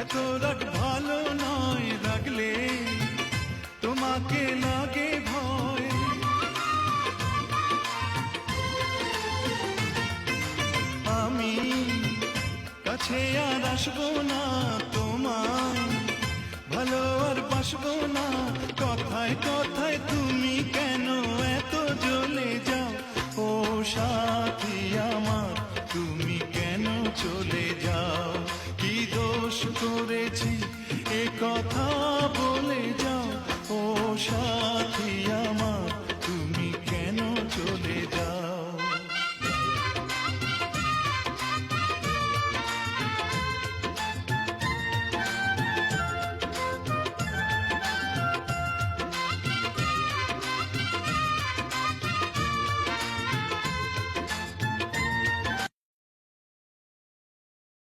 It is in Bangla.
এত রাগ ভালো নয় রাগলে। তোমাকে লাগে ভয়। আমি কাছে আর আসব না তোমার ভালো আর বাসবো না। কথায় কথায় তুমি কেন এত জ্বলে যাও? ও সা এ কথা